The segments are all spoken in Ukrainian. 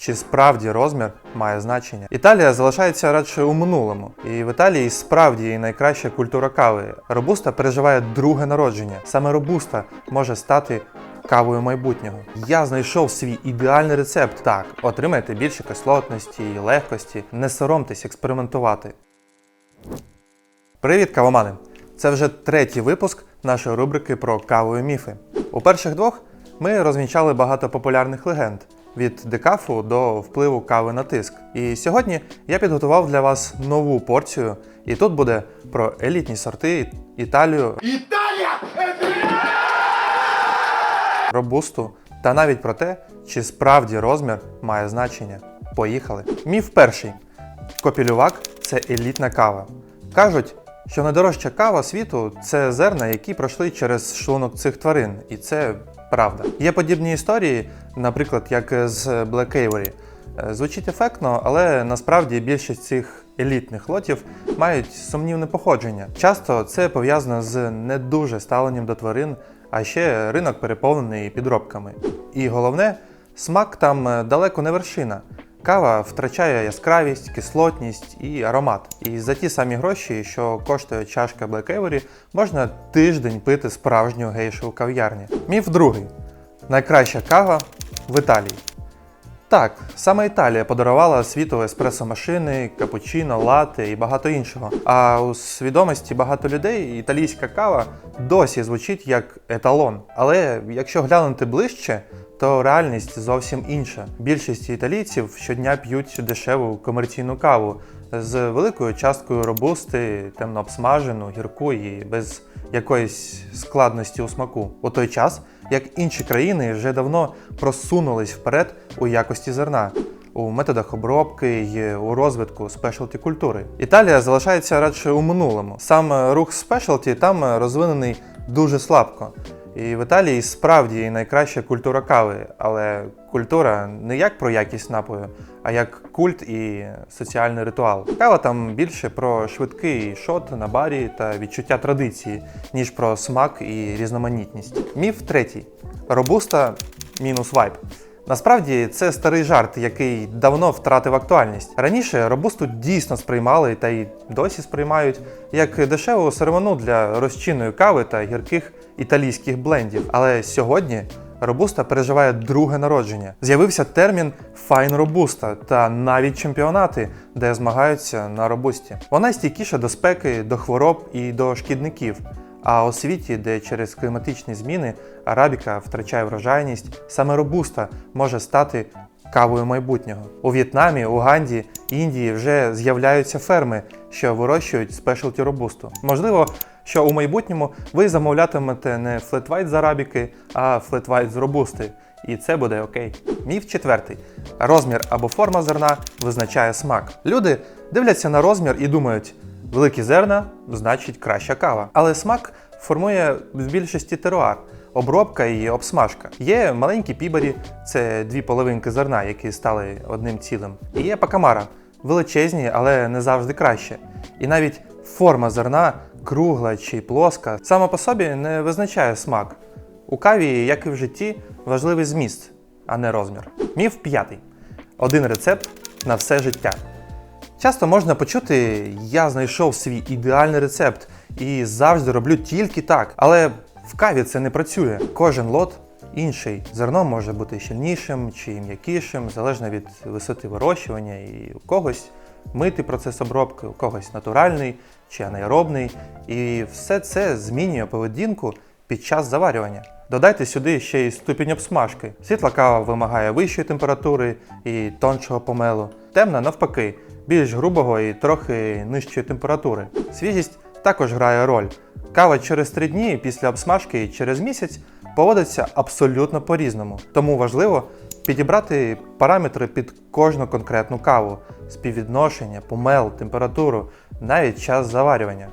Чи справді розмір має значення? Італія залишається радше у минулому, і в Італії справді найкраща культура кави. Робуста переживає друге народження. Саме робуста може стати кавою майбутнього. Я знайшов свій ідеальний рецепт. Так, отримайте більше кислотності і легкості. Не соромтесь експериментувати. Привіт, кавомани! Це вже третій випуск нашої рубрики про каву і міфи. У перших двох ми розвінчали багато популярних легенд від декафу до впливу кави на тиск. І сьогодні я підготував для вас нову порцію, і тут буде про елітні сорти, Італію, Italia! робусту та навіть про те, чи справді розмір має значення. Поїхали. Міф перший: Копілювак це елітна кава. Кажуть, що найдорожча кава світу це зерна, які пройшли через шлунок цих тварин, і це правда. Є подібні історії, наприклад, як з Black Avery. Е, Звучить ефектно, але насправді більшість цих елітних лотів мають сумнівне походження. Часто це пов'язано з не дуже ставленням до тварин, а ще ринок переповнений підробками. І головне, смак там далеко не вершина. Кава втрачає яскравість, кислотність і аромат. І за ті самі гроші, що коштує чашка Black Avery, можна тиждень пити справжню гейшу у кав'ярні. Міф другий: найкраща кава в Італії. Так, саме Італія подарувала світу еспресо-машини, капучино, лате і багато іншого. А у свідомості багато людей італійська кава досі звучить як еталон. Але якщо глянути ближче, то реальність зовсім інша. Більшість італійців щодня п'ють дешеву комерційну каву з великою часткою робусти, темно обсмажену, гірку і без якоїсь складності у смаку. У той час, як інші країни вже давно просунулись вперед у якості зерна. У методах обробки й у розвитку спешалті культури. Італія залишається радше у минулому. Сам рух спешалті там розвинений дуже слабко. І в Італії справді найкраща культура кави, але культура не як про якість напою, а як культ і соціальний ритуал. Кава там більше про швидкий шот на барі та відчуття традиції, ніж про смак і різноманітність. Міф третій: робуста мінус вайб. Насправді це старий жарт, який давно втратив актуальність. Раніше робусту дійсно сприймали та й досі сприймають як дешеву сировину для розчинної кави та гірких італійських блендів. Але сьогодні робуста переживає друге народження. З'явився термін файн робуста та навіть чемпіонати, де змагаються на робусті. Вона стійкіша до спеки, до хвороб і до шкідників. А у світі, де через кліматичні зміни арабіка втрачає врожайність, саме робуста може стати кавою майбутнього. У В'єтнамі, Уганді, Індії вже з'являються ферми, що вирощують спешалті робусту. Можливо, що у майбутньому ви замовлятимете не флетвайт з арабіки, а флетвайт з робусти. І це буде окей. Міф четвертий: розмір або форма зерна визначає смак. Люди дивляться на розмір і думають. Великі зерна значить краща кава. Але смак формує в більшості теруар, обробка і обсмажка. Є маленькі пібарі, це дві половинки зерна, які стали одним цілим. І є пакамара, величезні, але не завжди краще. І навіть форма зерна, кругла чи плоска, сама по собі не визначає смак. У каві, як і в житті, важливий зміст, а не розмір. Міф п'ятий: один рецепт на все життя. Часто можна почути, я знайшов свій ідеальний рецепт і завжди роблю тільки так. Але в каві це не працює. Кожен лот інший. Зерно може бути щільнішим чи м'якішим, залежно від висоти вирощування, і у когось митий процес обробки, у когось натуральний чи анаеробний. І все це змінює поведінку під час заварювання. Додайте сюди ще й ступінь обсмажки. Світла кава вимагає вищої температури і тоншого помелу. Темна навпаки, більш грубого і трохи нижчої температури. Свіжість також грає роль. Кава через 3 дні після обсмажки і через місяць поводиться абсолютно по-різному. Тому важливо підібрати параметри під кожну конкретну каву, співвідношення, помел, температуру, навіть час заварювання.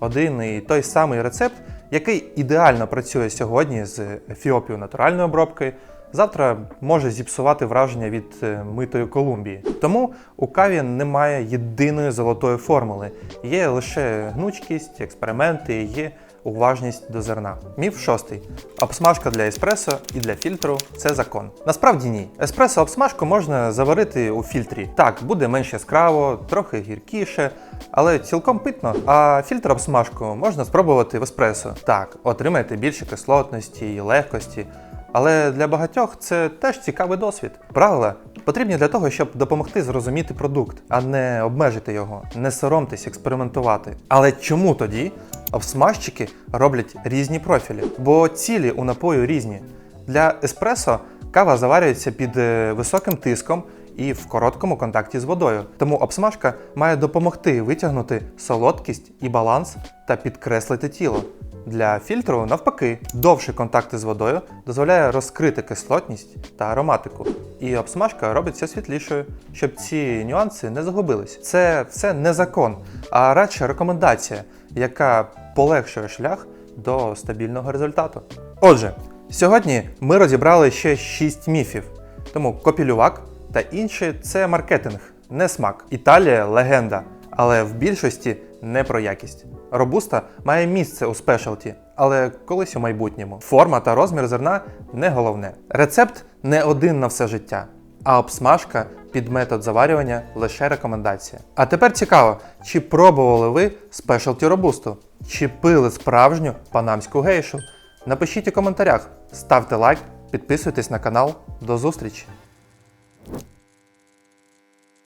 Один і той самий рецепт, який ідеально працює сьогодні з Ефіопією натуральної обробки, завтра може зіпсувати враження від е, митої Колумбії. Тому у каві немає єдиної золотої формули. Є лише гнучкість, експерименти, є уважність до зерна. Міф шостий. Обсмажка для еспресо і для фільтру це закон. Насправді ні. Еспресо обсмажку можна заварити у фільтрі. Так, буде менш яскраво, трохи гіркіше, але цілком питно. А фільтр обсмажку можна спробувати в еспресо. Так, отримаєте більше кислотності і легкості. Але для багатьох це теж цікавий досвід. Правила потрібні для того, щоб допомогти зрозуміти продукт, а не обмежити його. Не соромтесь експериментувати. Але чому тоді обсмажчики роблять різні профілі? Бо цілі у напою різні. Для еспресо кава заварюється під е, високим тиском і в короткому контакті з водою. Тому обсмажка має допомогти витягнути солодкість і баланс та підкреслити тіло. Для фільтру, навпаки, довший контакт із водою дозволяє розкрити кислотність та ароматику, і обсмажка робиться світлішою, щоб ці нюанси не загубились. Це все не закон, а радше рекомендація, яка полегшує шлях до стабільного результату. Отже, сьогодні ми розібрали ще 6 міфів, тому копілювак та інші це маркетинг, не смак. Італія легенда, але в більшості не про якість. Робуста має місце у спешалті, але колись у майбутньому. Форма та розмір зерна не головне. Рецепт не один на все життя, а обсмажка під метод заварювання лише рекомендація. А тепер цікаво, чи пробували ви спешалті робусту? Чи пили справжню панамську гейшу? Напишіть у коментарях, ставте лайк, підписуйтесь на канал. До зустрічі!